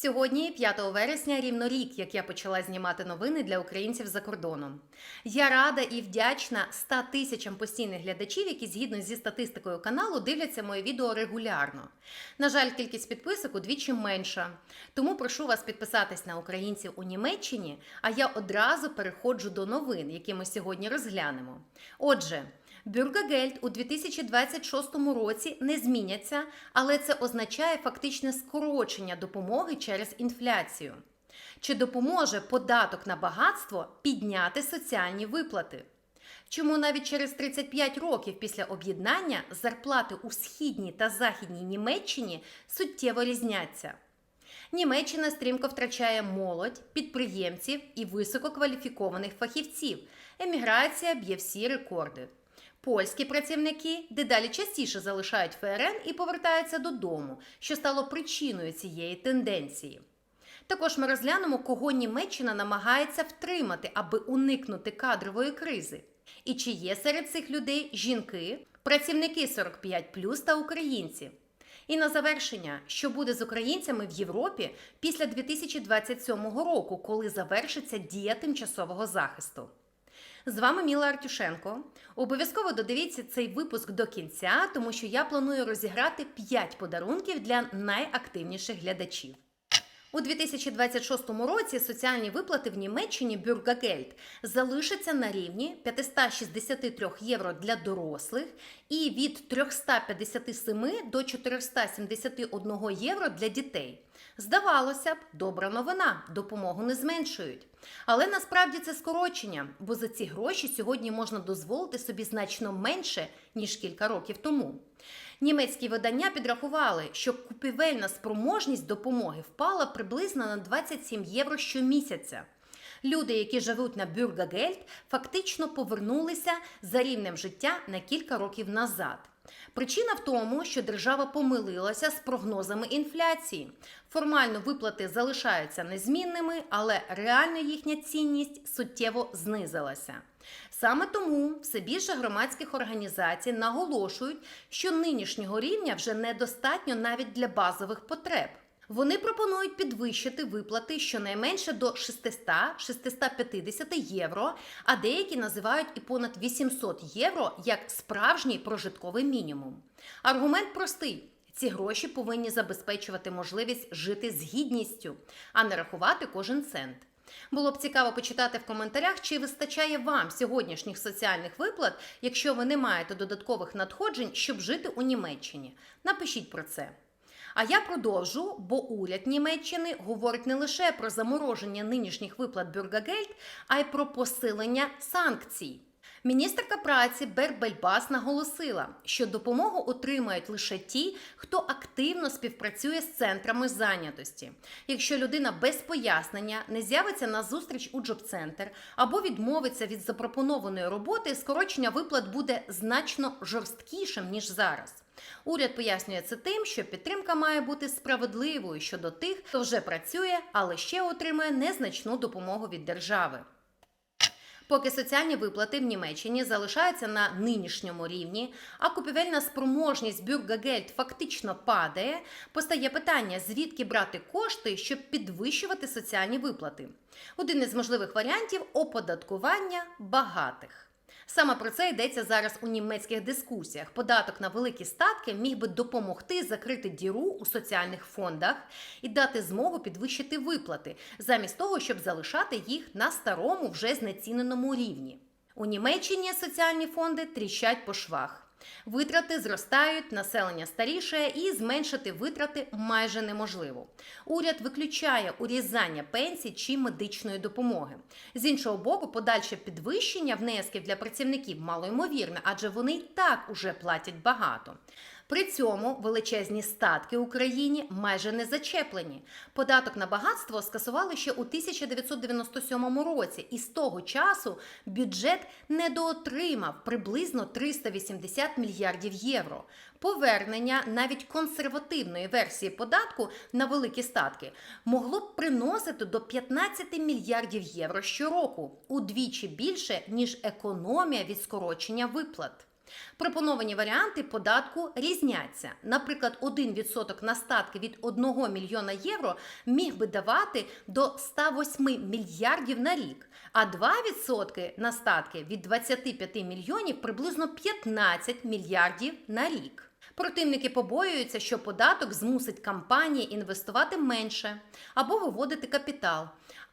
Сьогодні, 5 вересня, рівно рік, як я почала знімати новини для українців за кордоном. Я рада і вдячна 100 тисячам постійних глядачів, які згідно зі статистикою каналу дивляться моє відео регулярно. На жаль, кількість підписок удвічі менша. Тому прошу вас підписатись на українців у Німеччині, а я одразу переходжу до новин, які ми сьогодні розглянемо. Отже. Бюргагельд у 2026 році не зміняться, але це означає фактичне скорочення допомоги через інфляцію. Чи допоможе податок на багатство підняти соціальні виплати? Чому навіть через 35 років після об'єднання зарплати у східній та західній Німеччині суттєво різняться? Німеччина стрімко втрачає молодь, підприємців і висококваліфікованих фахівців. Еміграція б'є всі рекорди. Польські працівники дедалі частіше залишають ФРН і повертаються додому, що стало причиною цієї тенденції. Також ми розглянемо, кого Німеччина намагається втримати, аби уникнути кадрової кризи. І чи є серед цих людей жінки, працівники 45 та українці. І на завершення, що буде з українцями в Європі після 2027 року, коли завершиться дія тимчасового захисту. З вами Міла Артюшенко. Обов'язково додивіться цей випуск до кінця, тому що я планую розіграти 5 подарунків для найактивніших глядачів. У 2026 році соціальні виплати в Німеччині Бюргагельд залишаться на рівні 563 євро для дорослих і від 357 до 471 євро для дітей. Здавалося б, добра новина, допомогу не зменшують. Але насправді це скорочення, бо за ці гроші сьогодні можна дозволити собі значно менше, ніж кілька років тому. Німецькі видання підрахували, що купівельна спроможність допомоги впала приблизно на 27 євро щомісяця. Люди, які живуть на Бюргагельд, фактично повернулися за рівнем життя на кілька років назад. Причина в тому, що держава помилилася з прогнозами інфляції. Формально виплати залишаються незмінними, але реально їхня цінність суттєво знизилася. Саме тому все більше громадських організацій наголошують, що нинішнього рівня вже недостатньо навіть для базових потреб. Вони пропонують підвищити виплати щонайменше до 600-650 євро, а деякі називають і понад 800 євро як справжній прожитковий мінімум. Аргумент простий. Ці гроші повинні забезпечувати можливість жити з гідністю, а не рахувати кожен цент. Було б цікаво почитати в коментарях, чи вистачає вам сьогоднішніх соціальних виплат, якщо ви не маєте додаткових надходжень, щоб жити у Німеччині. Напишіть про це. А я продовжу, бо уряд Німеччини говорить не лише про замороження нинішніх виплат Бюргагельд, а й про посилення санкцій. Міністерка праці Бербельбас наголосила, що допомогу отримають лише ті, хто активно співпрацює з центрами зайнятості. Якщо людина без пояснення не з'явиться на зустріч у джоб-центр або відмовиться від запропонованої роботи, скорочення виплат буде значно жорсткішим ніж зараз. Уряд пояснює це тим, що підтримка має бути справедливою щодо тих, хто вже працює, але ще отримує незначну допомогу від держави. Поки соціальні виплати в Німеччині залишаються на нинішньому рівні, а купівельна спроможність Бюргагельд фактично падає, постає питання, звідки брати кошти, щоб підвищувати соціальні виплати. Один із можливих варіантів оподаткування багатих. Саме про це йдеться зараз у німецьких дискусіях. Податок на великі статки міг би допомогти закрити діру у соціальних фондах і дати змогу підвищити виплати, замість того, щоб залишати їх на старому вже знеціненому рівні. У Німеччині соціальні фонди тріщать по швах. Витрати зростають, населення старіше і зменшити витрати майже неможливо. Уряд виключає урізання пенсій чи медичної допомоги. З іншого боку, подальше підвищення внесків для працівників малоймовірне, адже вони й так уже платять багато. При цьому величезні статки Україні майже не зачеплені. Податок на багатство скасували ще у 1997 році, і з того часу бюджет недоотримав приблизно 380 мільярдів євро. Повернення навіть консервативної версії податку на великі статки могло б приносити до 15 мільярдів євро щороку, удвічі більше ніж економія від скорочення виплат. Пропоновані варіанти податку різняться. Наприклад, 1% на статки від 1 мільйона євро міг би давати до 108 мільярдів на рік, а 2% на статки від 25 мільйонів приблизно 15 мільярдів на рік. Противники побоюються, що податок змусить компанії інвестувати менше або виводити капітал.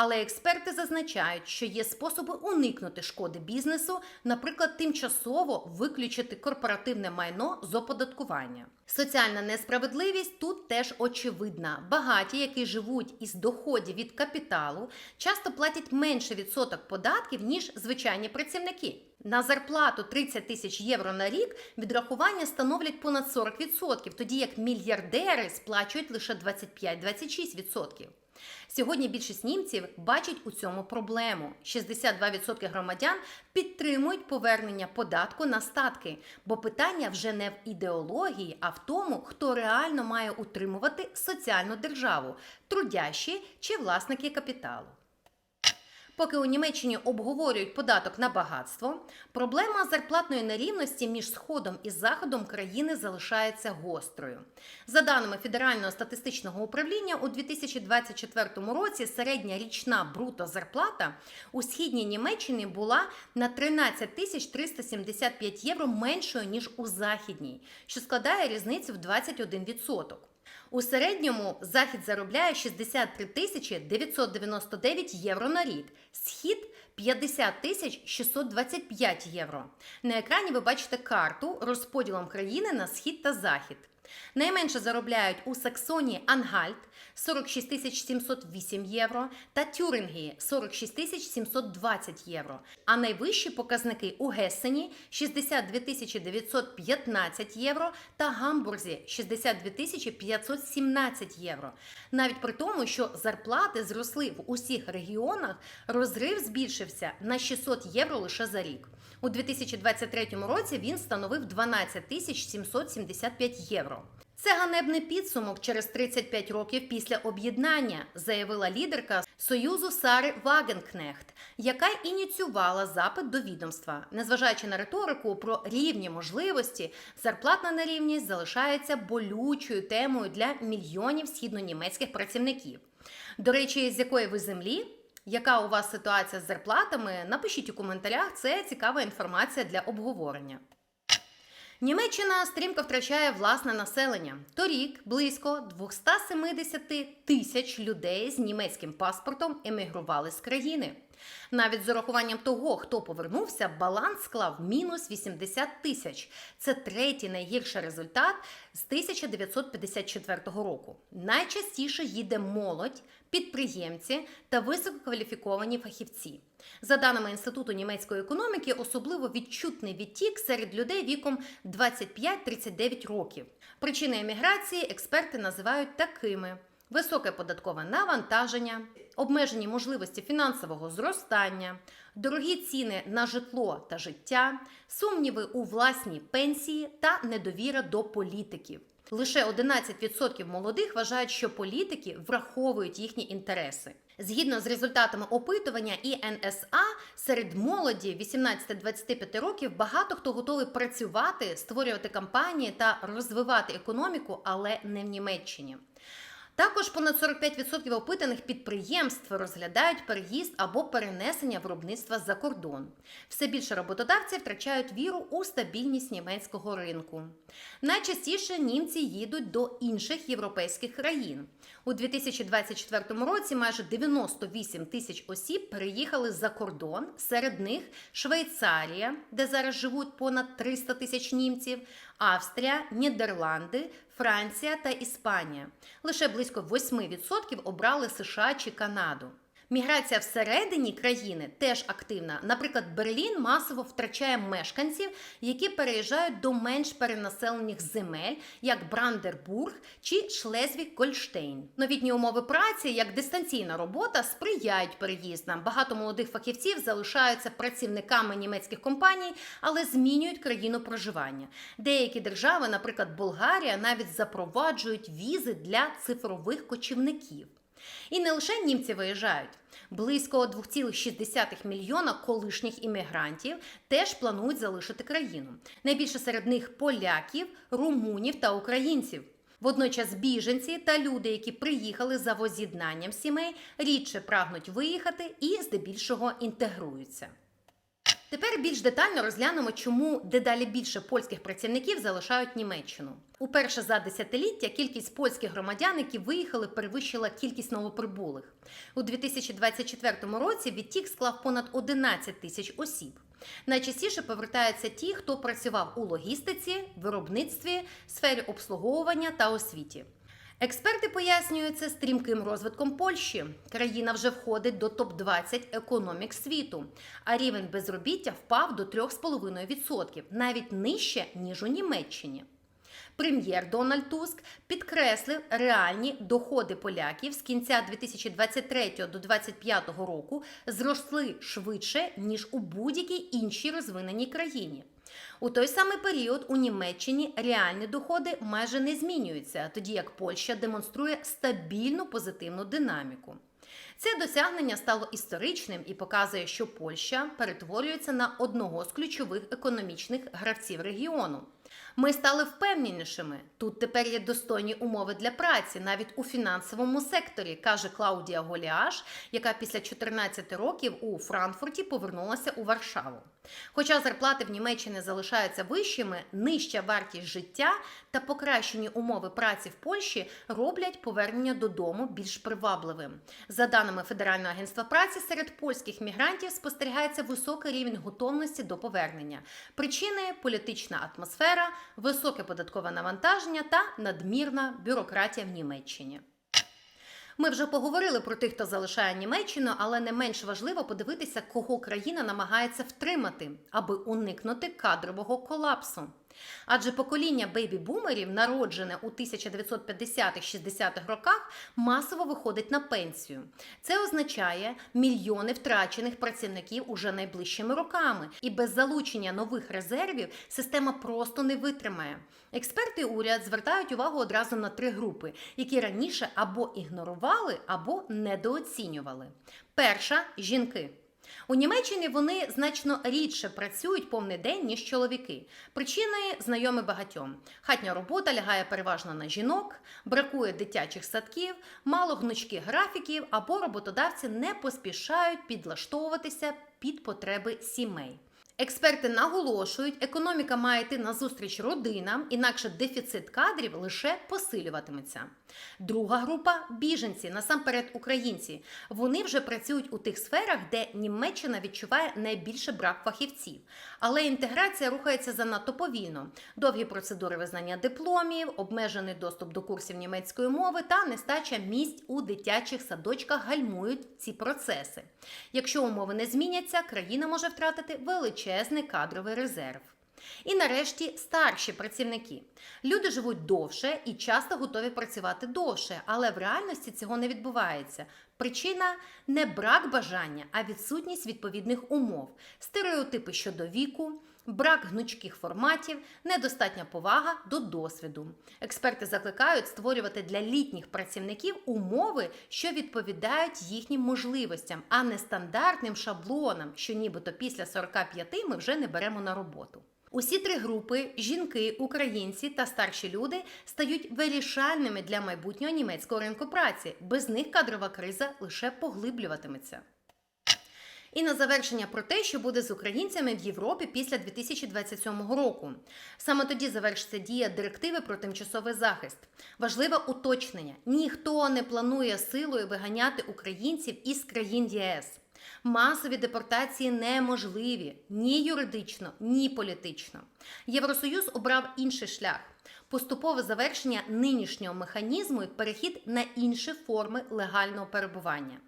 Але експерти зазначають, що є способи уникнути шкоди бізнесу, наприклад, тимчасово виключити корпоративне майно з оподаткування. Соціальна несправедливість тут теж очевидна. Багаті, які живуть із доходів від капіталу, часто платять менше відсоток податків ніж звичайні працівники. На зарплату 30 тисяч євро на рік відрахування становлять понад 40%, тоді як мільярдери сплачують лише 25-26%. Сьогодні більшість німців бачить у цьому проблему. 62% громадян підтримують повернення податку на статки, бо питання вже не в ідеології, а в тому, хто реально має утримувати соціальну державу трудящі чи власники капіталу. Поки у Німеччині обговорюють податок на багатство, проблема зарплатної нерівності між сходом і заходом країни залишається гострою. За даними Федерального статистичного управління, у 2024 році середня річна бруто зарплата у східній Німеччині була на 13 тисяч 375 євро меншою ніж у західній, що складає різницю в 21%. У середньому захід заробляє 63 тисячі 999 євро на рік, схід 50 тисяч 625 євро. На екрані ви бачите карту розподілом країни на схід та захід. Найменше заробляють у Саксонії Ангальт 46 тисяч 708 євро та Тюрингії 46 тисяч 720 євро. А найвищі показники у Гессені 62 тисячі 915 євро та Гамбурзі 62 тисячі 517 євро. Навіть при тому, що зарплати зросли в усіх регіонах, розрив збільшився на 600 євро лише за рік. У 2023 році він становив 12 тисяч 775 євро. Це ганебний підсумок через 35 років після об'єднання, заявила лідерка Союзу Сари Вагенкнехт, яка ініціювала запит до відомства. Незважаючи на риторику про рівні можливості, зарплатна нерівність залишається болючою темою для мільйонів східнонімецьких працівників. До речі, з якої ви землі? Яка у вас ситуація з зарплатами? Напишіть у коментарях, це цікава інформація для обговорення. Німеччина стрімко втрачає власне населення. Торік близько 270 тисяч людей з німецьким паспортом емігрували з країни. Навіть з урахуванням того, хто повернувся, баланс склав мінус 80 тисяч. Це третій найгірший результат з 1954 року. Найчастіше їде молодь, підприємці та висококваліфіковані фахівці. За даними Інституту німецької економіки, особливо відчутний відтік серед людей віком 25-39 років. Причини еміграції експерти називають такими: високе податкове навантаження, обмежені можливості фінансового зростання, дорогі ціни на житло та життя, сумніви у власній пенсії та недовіра до політиків. Лише 11% молодих вважають, що політики враховують їхні інтереси. Згідно з результатами опитування ІНСА, серед молоді 18-25 років багато хто готовий працювати, створювати компанії та розвивати економіку, але не в Німеччині. Також понад 45% опитаних підприємств розглядають переїзд або перенесення виробництва за кордон. Все більше роботодавців втрачають віру у стабільність німецького ринку. Найчастіше німці їдуть до інших європейських країн. У 2024 році майже 98 тисяч осіб переїхали за кордон. Серед них Швейцарія, де зараз живуть понад 300 тисяч німців, Австрія, Нідерланди, Франція та Іспанія. Лише близько 8% обрали США чи Канаду. Міграція всередині країни теж активна. Наприклад, Берлін масово втрачає мешканців, які переїжджають до менш перенаселених земель, як Брандербург чи Шлезвік-Гольштейн. Новітні умови праці, як дистанційна робота, сприяють переїздам. Багато молодих фахівців залишаються працівниками німецьких компаній, але змінюють країну проживання. Деякі держави, наприклад, Болгарія, навіть запроваджують візи для цифрових кочівників. І не лише німці виїжджають. Близько 2,6 мільйона колишніх іммігрантів теж планують залишити країну. Найбільше серед них поляків, румунів та українців. Водночас біженці та люди, які приїхали за воз'єднанням сімей, рідше прагнуть виїхати і здебільшого інтегруються. Тепер більш детально розглянемо, чому дедалі більше польських працівників залишають Німеччину. Уперше за десятиліття кількість польських громадян, які виїхали, перевищила кількість новоприбулих. У 2024 році відтік склав понад 11 тисяч осіб. Найчастіше повертаються ті, хто працював у логістиці, виробництві, сфері обслуговування та освіті. Експерти пояснюють це стрімким розвитком Польщі. Країна вже входить до топ-20 економік світу, а рівень безробіття впав до 3,5%, навіть нижче ніж у Німеччині. Прем'єр Дональд Туск підкреслив реальні доходи поляків з кінця 2023 до 2025 року зросли швидше ніж у будь-якій іншій розвиненій країні. У той самий період у Німеччині реальні доходи майже не змінюються, тоді як Польща демонструє стабільну позитивну динаміку. Це досягнення стало історичним і показує, що Польща перетворюється на одного з ключових економічних гравців регіону. Ми стали впевненішими. Тут тепер є достойні умови для праці, навіть у фінансовому секторі, каже Клаудія Голіаш, яка після 14 років у Франкфурті повернулася у Варшаву. Хоча зарплати в Німеччині залишаються вищими, нижча вартість життя та покращені умови праці в Польщі роблять повернення додому більш привабливим. За даними Федерального агентства праці, серед польських мігрантів спостерігається високий рівень готовності до повернення. Причини політична атмосфера, високе податкове навантаження та надмірна бюрократія в Німеччині. Ми вже поговорили про тих, хто залишає Німеччину, але не менш важливо подивитися, кого країна намагається втримати, аби уникнути кадрового колапсу. Адже покоління бейбі-бумерів, народжене у 1950-60-х роках, масово виходить на пенсію. Це означає мільйони втрачених працівників уже найближчими роками, і без залучення нових резервів система просто не витримає. Експерти уряд звертають увагу одразу на три групи, які раніше або ігнорували, або недооцінювали. Перша жінки. У Німеччині вони значно рідше працюють повний день, ніж чоловіки. Причини знайомі багатьом. Хатня робота лягає переважно на жінок, бракує дитячих садків, мало гнучких графіків або роботодавці не поспішають підлаштовуватися під потреби сімей. Експерти наголошують, економіка має йти назустріч родинам, інакше дефіцит кадрів лише посилюватиметься. Друга група біженці, насамперед українці. Вони вже працюють у тих сферах, де Німеччина відчуває найбільше брак фахівців. Але інтеграція рухається занадто повільно. Довгі процедури визнання дипломів, обмежений доступ до курсів німецької мови та нестача місць у дитячих садочках гальмують ці процеси. Якщо умови не зміняться, країна може втратити величезний кадровий резерв. І нарешті старші працівники. Люди живуть довше і часто готові працювати довше, але в реальності цього не відбувається. Причина не брак бажання, а відсутність відповідних умов, стереотипи щодо віку. Брак гнучких форматів, недостатня повага до досвіду. Експерти закликають створювати для літніх працівників умови, що відповідають їхнім можливостям, а не стандартним шаблонам, що нібито після 45 ми вже не беремо на роботу. Усі три групи жінки, українці та старші люди стають вирішальними для майбутнього німецького ринку праці. Без них кадрова криза лише поглиблюватиметься. І на завершення про те, що буде з українцями в Європі після 2027 року. Саме тоді завершиться дія директиви про тимчасовий захист. Важливе уточнення: ніхто не планує силою виганяти українців із країн ЄС. Масові депортації неможливі ні юридично, ні політично. Євросоюз обрав інший шлях. Поступове завершення нинішнього механізму і перехід на інші форми легального перебування.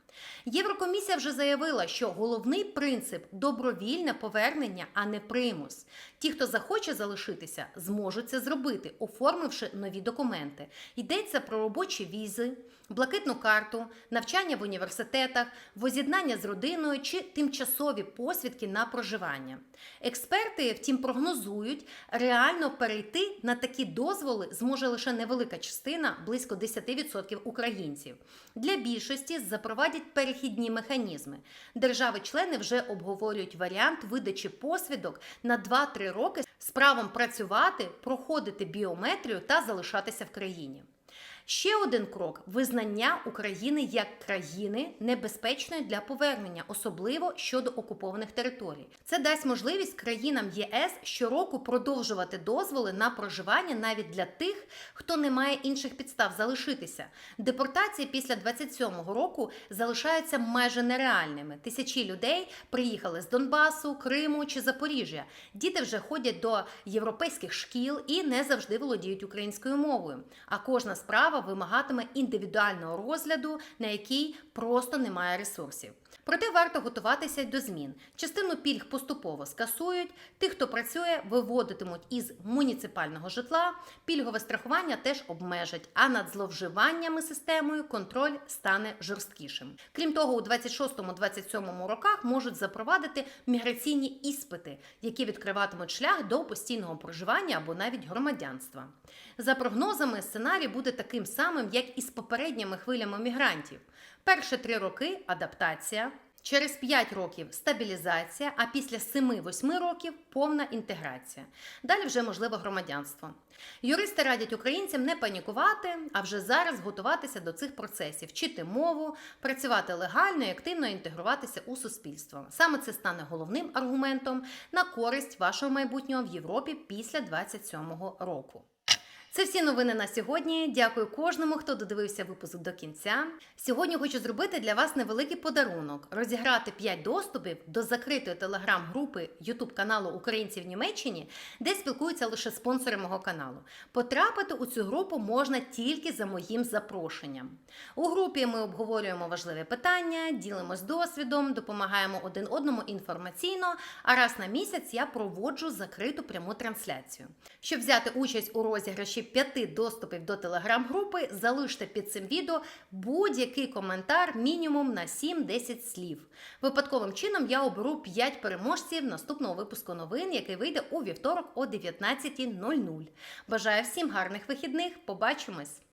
Єврокомісія вже заявила, що головний принцип добровільне повернення, а не примус. Ті, хто захоче залишитися, зможуть це зробити, оформивши нові документи. Йдеться про робочі візи, блакитну карту, навчання в університетах, воз'єднання з родиною чи тимчасові посвідки на проживання. Експерти, втім, прогнозують, реально перейти на такі дозволи зможе лише невелика частина, близько 10% українців. Для більшості запровадять перехідні механізми. Держави-члени вже обговорюють варіант видачі посвідок на 2-3 роки з правом працювати, проходити біометрію та залишатися в країні. Ще один крок визнання України як країни небезпечної для повернення, особливо щодо окупованих територій. Це дасть можливість країнам ЄС щороку продовжувати дозволи на проживання навіть для тих, хто не має інших підстав залишитися. Депортації після 27-го року залишаються майже нереальними. Тисячі людей приїхали з Донбасу, Криму чи Запоріжжя. Діти вже ходять до європейських шкіл і не завжди володіють українською мовою. А кожна справа вимагатиме індивідуального розгляду, на який просто немає ресурсів. Проте варто готуватися до змін. Частину пільг поступово скасують. Тих, хто працює, виводитимуть із муніципального житла. Пільгове страхування теж обмежать. А над зловживаннями системою контроль стане жорсткішим. Крім того, у 26-27 роках можуть запровадити міграційні іспити, які відкриватимуть шлях до постійного проживання або навіть громадянства. За прогнозами, сценарій буде таким самим, як і з попередніми хвилями мігрантів. Перші три роки адаптація. Через 5 років стабілізація, а після 7-8 років повна інтеграція. Далі вже можливо громадянство. Юристи радять українцям не панікувати, а вже зараз готуватися до цих процесів, вчити мову, працювати легально і активно інтегруватися у суспільство. Саме це стане головним аргументом на користь вашого майбутнього в Європі після 27-го року. Це всі новини на сьогодні. Дякую кожному, хто додивився випуск до кінця. Сьогодні хочу зробити для вас невеликий подарунок: розіграти 5 доступів до закритої телеграм-групи YouTube каналу Українці в Німеччині, де спілкуються лише спонсори мого каналу. Потрапити у цю групу можна тільки за моїм запрошенням. У групі ми обговорюємо важливі питання, ділимось досвідом, допомагаємо один одному інформаційно. А раз на місяць я проводжу закриту пряму трансляцію. Щоб взяти участь у розіграші п'яти доступів до телеграм-групи, залиште під цим відео будь-який коментар мінімум на 7-10 слів. Випадковим чином я оберу 5 переможців наступного випуску новин, який вийде у вівторок о 19.00. Бажаю всім гарних вихідних. Побачимось!